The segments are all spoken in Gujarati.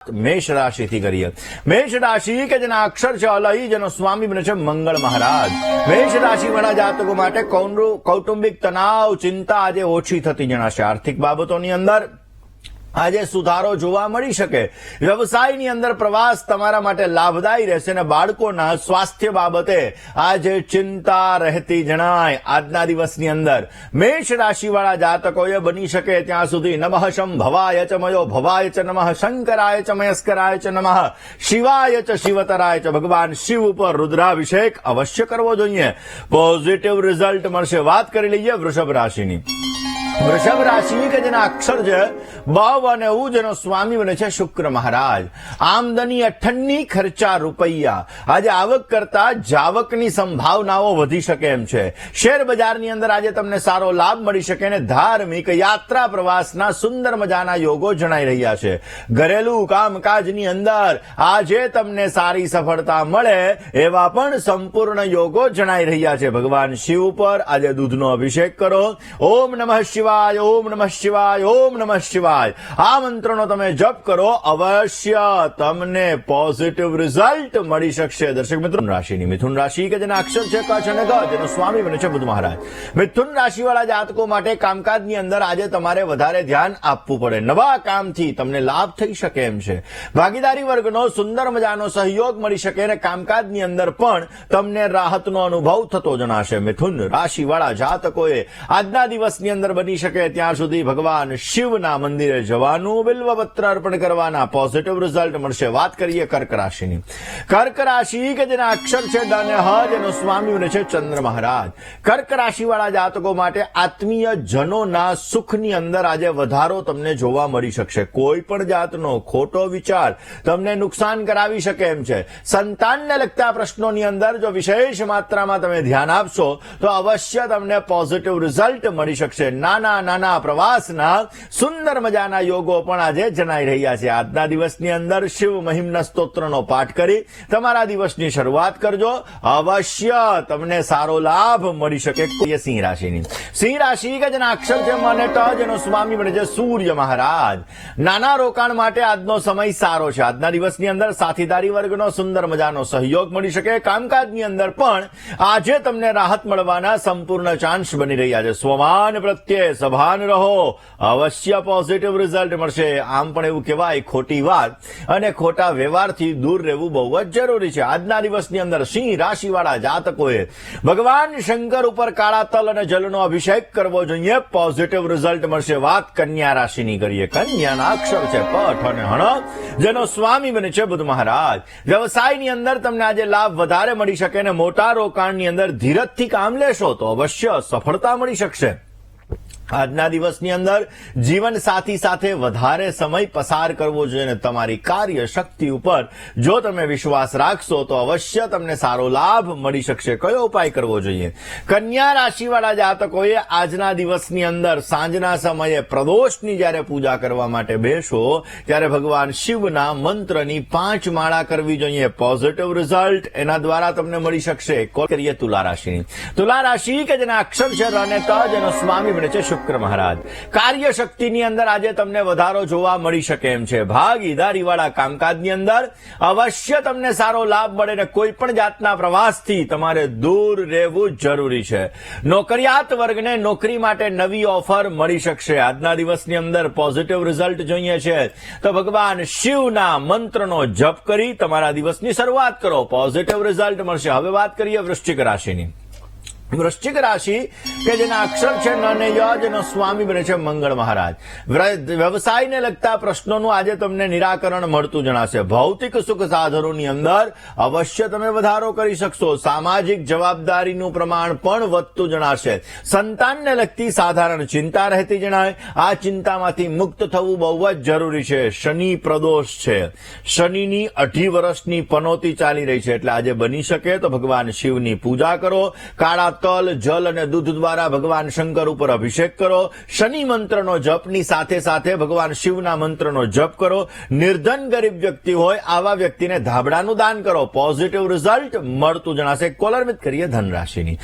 મેષ રાશિથી કરીએ મેષ રાશિ કે જેના અક્ષર છે અલહી જેનો સ્વામી બને છે મંગળ મહારાજ મેષ રાશિ વાળા જાતકો માટે કૌટુંબિક તણાવ ચિંતા આજે ઓછી થતી જણાશે આર્થિક બાબતોની અંદર આજે સુધારો જોવા મળી શકે. વ્યવસાયની અંદર પ્રવાસ તમારા માટે લાભદાયી રહેશે અને બાળકોના સ્વાસ્થ્ય બાબતે આજે ચિંતા રહેતી જણાય. આજના દિવસની અંદર મેષ રાશિવાળા જાતકોએ બની શકે ત્યાં સુધી નમઃ શંભવાય ચ મયો ભવાય ચ નમઃ શંકરાય ચ મયસ્કરાય ચ નમઃ શિવાય ચ શિવતરાય ચ ભગવાન શિવ ઉપર રુદ્રાભિષેક અવશ્ય કરવો જોઈએ. પોઝિટિવ રિઝલ્ટ મળશે. વાત કરી લઈએ વૃષભ રાશિની. વૃષભ રાશિ કે જેના અક્ષર છે? બવ અને ઉ જેનો સ્વામી બને છે શુક્ર મહારાજ. આમદની અઠન્ની ખર્ચા રૂપિયા. આજે આવક કરતા જાવકની સંભાવનાઓ વધી શકે એમ છે. શેર બજારની અંદર આજે તમને સારો લાભ મળી શકે અને ધાર્મિક યાત્રા પ્રવાસના સુંદર મજાના યોગો જણાઈ રહ્યા છે. ઘરેલું કામકાજની અંદર આજે તમને સારી સફળતા મળે એવા પણ સંપૂર્ણ યોગો જણાઈ રહ્યા છે. ભગવાન શિવ ઉપર આજે દૂધનો અભિષેક કરો. ઓમ નમઃ શિવાય. ઓમ નમઃ શિવાય, ઓમ નમઃ શિવાય. આ મંત્રનો તમે જપ કરો અવશ્ય તમને પોઝિટિવ રિઝલ્ટ મળી શકશે. દર્શક મિત્રો રાશિની મિથુન રાશિ કે જેના અક્ષર છે કચ્છ અને ગ, જેનો સ્વામી બને છે બુધ મહારાજ. મિથુન રાશિવાળા જાતકો માટે કામકાજની અંદર આજે તમારે વધારે ધ્યાન આપવું પડે. નવા કામથી તમને લાભ થઈ શકે એમ છે. ભાગીદારી વર્ગનો સુંદર મજાનો સહયોગ મળી શકે અને કામકાજની અંદર પણ તમને રાહતનો અનુભવ થતો જણાશે. મિથુન રાશિવાળા જાતકોએ આજના દિવસની અંદર બની શકે ત્યાં સુધી ભગવાન શિવના મંદિરે જવાનું, બિલ્વપત્ર અર્પણ કરવાના પોઝિટિવ રિઝલ્ટ મળશે. વાત કરીએ કર્ક રાશિની. કર્ક રાશિ કે જેના અક્ષર છે ડ હજ એનો સ્વામી છે ચંદ્ર મહારાજ. કર્ક રાશિવાળા જાતકો માટે આત્મીય જનોના સુખની અંદર આજે વધારો તમને જોવા મળી શકશે. કોઈ પણ જાતનો ખોટો વિચાર તમને નુકસાન કરાવી શકે એમ છે. સંતાનને લગતા પ્રશ્નોની અંદર જો વિશેષ માત્રામાં તમે ધ્યાન આપશો, તો અવશ્ય તમને પોઝિટિવ રિઝલ્ટ મળી શકશે. નાના નાના પ્રવાસના સુંદર મજાના યોગો પણ આજે જણાઈ રહ્યા છે. આજના દિવસની અંદર શિવ મહિમના સ્તોત્રનો પાઠ કરી તમારા દિવસની શરૂઆત કરજો. અવશ્ય તમને સારો લાભ મળી શકે સિંહ રાશિની. સિંહ રાશિ કે અક્ષર છે મને ટ, જેનો સ્વામી બને છે સૂર્ય મહારાજ. નાના રોકાણ માટે આજનો સમય સારો છે. આજના દિવસની અંદર સાથીદારી વર્ગનો સુંદર મજાનો સહયોગ મળી શકે. કામકાજની અંદર પણ આજે તમને રાહત મળવાના સંપૂર્ણ ચાન્સ બની રહ્યા છે. સ્વમાન પ્રત્યે સભાન રહો. અવશ્ય પોઝિટિવ રિઝલ્ટ મળશે. આમ પણ એવું કહેવાય, ખોટી વાત. અને ખોટા વ્યવહારથી દૂર રહેવું બહુ જ જરૂરી છે. આજના દિવસની અંદર સિંહ રાશિવાળા જાતકોએ ભગવાન શંકર ઉપર કાળા તલ અને જલનો અભિષેક કરવો જોઈએ. પોઝિટિવ રિઝલ્ટ મળશે. વાત કન્યા રાશિની કરીએ. કન્યાના અક્ષર છે પઠ અને હણ. જેનો સ્વામી બને છે બુધ મહારાજ. વ્યવસાયની અંદર તમને આજે લાભ વધારે મળી શકે અને મોટા રોકાણની અંદર ધીરજથી કામ લેશો તો અવશ્ય સફળતા મળી શકશે. આજના દિવસની અંદર જીવન સાથી વધારે સમય પસાર કરવો જોઈએ અને તમારી કાર્ય શક્તિ ઉપર જો તમે વિશ્વાસ રાખશો તો અવશ્ય તમને સારો લાભ મળી શકશે. કયો ઉપાય કરવો જોઈએ? કન્યા રાશિવાળા જાતકોએ આજના દિવસની અંદર સાંજના સમયે પ્રદોષની જ્યારે પૂજા કરવા માટે બેસો, ત્યારે ભગવાન શિવના મંત્રની પાંચ માળા કરવી જોઈએ. પોઝિટિવ રિઝલ્ટ એના દ્વારા તમને મળી શકશે. કોલ કરીએ તુલા રાશિની. તુલા રાશિ કે જેના અક્ષર છે ર અને ત જેનો સ્વામી બને છે શુક્ર મહારાજ. કાર્યશક્તિની અંદર આજે તમને વધારો જોવા મળી શકે એમ છે. ભાગીદારી વાળા કામકાજની અંદર અવશ્ય તમને સારો લાભ મળે ને કોઈ પણ જાતના પ્રવાસથી તમારે દૂર રહેવું જરૂરી છે. નોકરિયાત વર્ગને નોકરી માટે નવી ઓફર મળી શકશે. આજના દિવસની અંદર પોઝિટિવ રિઝલ્ટ જોઈએ છે. તો ભગવાન શિવના મંત્રનો જપ કરી તમારા દિવસની શરૂઆત કરો. પોઝિટિવ રિઝલ્ટ મળશે. હવે વાત કરીએ વૃશ્ચિક રાશિની. વૃશ્ચિક રાશિ કે જેના અક્ષર છે ન અને ય જેનો સ્વામી બને છે મંગળ મહારાજ. વ્યવસાયને લગતા પ્રશ્નોનું આજે તમને નિરાકરણ મળતું જણાશે. ભૌતિક સુખ સાધનોની અંદર અવશ્ય તમે વધારો કરી શકશો. સામાજિક જવાબદારીનું પ્રમાણ પણ વધતું જણાશે. સંતાનને લગતી સાધારણ ચિંતા રહેતી જણાય. આ ચિંતામાંથી મુક્ત થવું બહુ જ જરૂરી છે. શનિ પ્રદોષ છે. શનિની અઢી વર્ષની પનોતી ચાલી રહી છે. એટલે આજે બની શકે તો ભગવાન શિવની પૂજા કરો. કાળા તલ જલ અને દૂધ દ્વારા ભગવાન શંકર ઉપર અભિષેક કરો. શનિ મંત્રનો જપની સાથે સાથે ભગવાન શિવના મંત્રનો જપ કરો. નિર્ધન ગરીબ વ્યક્તિ હોય, આવા વ્યક્તિને ધાબળાનું દાન કરો. પોઝિટિવ રિઝલ્ટ મળતું જણાશે. કોલરમિત કરીએ ધન ધનરાશિ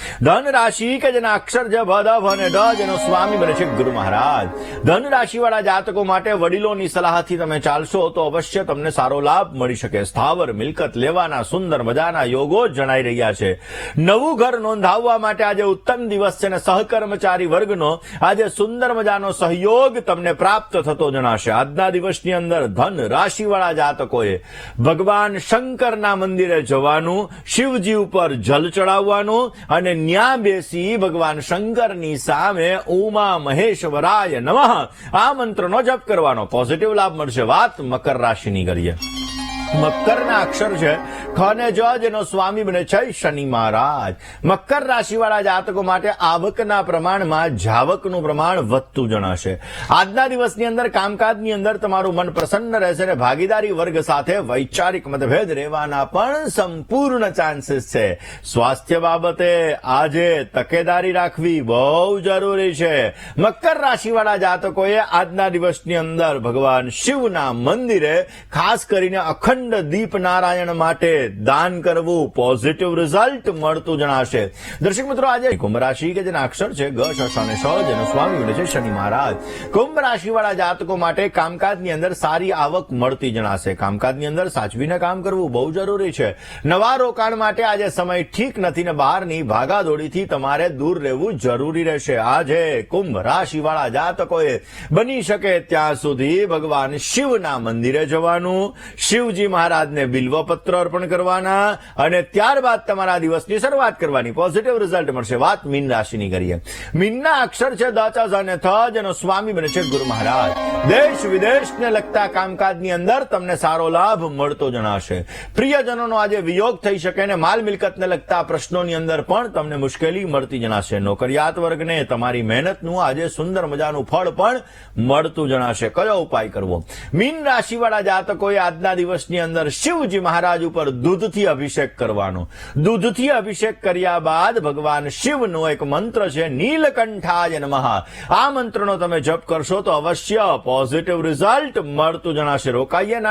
રાશિ કે જેના અક્ષર જ ભ અને ડ જેનો સ્વામી બને છે ગુરુ મહારાજ. ધન રાશિવાળા જાતકો માટે વડીલોની સલાહથી તમે ચાલશો તો અવશ્ય તમને સારો લાભ મળી શકે. સ્થાવર, મિલકત લેવાના સુંદર મજાના યોગો જણાઈ રહ્યા છે. નવું ઘર નોંધાવવા માટે આજે ઉત્તમ દિવસ છે અને સહકર્મચારી વર્ગનો આજે સુંદર મજાનો સહયોગ તમને પ્રાપ્ત થતો જણાશે. આજના દિવસની અંદર ધન રાશિવાળા જાતકોએ ભગવાન શંકરના મંદિરે જવાનું, શિવજી ઉપર જલ ચડાવવાનું અને ન્યા બેસી ભગવાન શંકરની સામે ઉમા મહેશ્વરાય નમઃ આ મંત્રનો જપ કરવાનો. પોઝિટિવ લાભ મળશે. વાત મકર રાશિની કરીએ. મકરના અક્ષર છે. ખ ને જેનો સ્વામી બને છે શનિ મહારાજ. મકર રાશિવાળા જાતકો માટે આવકના પ્રમાણમાં જાવકનું પ્રમાણ વધતું જણાશે. આજના દિવસની અંદર, કામકાજની અંદર તમારું મન પ્રસન્ન રહેશે અને ભાગીદારી વર્ગ સાથે વૈચારિક મતભેદ રહેવાના પણ સંપૂર્ણ ચાન્સીસ છે. સ્વાસ્થ્ય બાબતે આજે તકેદારી રાખવી બહુ જરૂરી છે. મકર રાશિવાળા જાતકોએ આજના દિવસની અંદર ભગવાન શિવના મંદિરે ખાસ કરીને અખંડ દીપ નારાયણ માટે દાન કરવું પોઝિટિવ રિઝલ્ટ મળતું જણાશે. દર્શક મિત્રો, આજે કુંભ રાશિ કે જેના અક્ષર છે ગ, શ અને શ જેનો સ્વામી બને છે શનિ મહારાજ. કુંભ રાશિવાળા જાતકો માટે કામકાજની અંદર સારી આવક મળતી જણાશે. કામકાજની અંદર સાચવીને કામ કરવું બહુ જરૂરી છે. નવા રોકાણ માટે આજે સમય ઠીક નથી ને બહારની ભાગાદોડીથી તમારે દૂર રહેવું જરૂરી રહેશે. આજે કુંભ રાશિવાળા જાતકોએ બની શકે ત્યાં સુધી ભગવાન શિવના મંદિરે જવાનું. શિવજી મહારાજને બિલ્વપત્ર અર્પણ કરવાના અને ત્યારબાદ તમારા દિવસની શરૂઆત કરવાની. પોઝિટિવ રિઝલ્ટ મળશે. વાત મીન રાશિની કરીએ. મીનના અક્ષર છે દાચા અને થ જેનો સ્વામી બને છે ગુરુ મહારાજ. દેશ વિદેશને લગતા કામકાજની અંદર તમને સારો લાભ મળતો જણાશે. પ્રિયજનોનો આજે વિયોગ થઈ શકે અને માલ મિલકતને લગતા પ્રશ્નોની અંદર પણ તમને મુશ્કેલી મળતી જણાશે. નોકરિયાત વર્ગને તમારી મહેનતનું આજે સુંદર મજાનું ફળ પણ મળતું જણાશે. કયો ઉપાય કરવો? મીન રાશિવાળા જાતકોએ આજના દિવસની અંદર શિવજી મહારાજ ઉપર દૂધથી અભિષેક કરવાનો. દૂધથી અભિષેક કર્યા બાદ ભગવાન શિવનો એક મંત્ર છે, નીલકંઠાય નમઃ આ મંત્રનો તમે જપ કરશો તો અવશ્ય પોઝિટિવ રિઝલ્ટ મળતું જણાશે. રોકાઈએ ના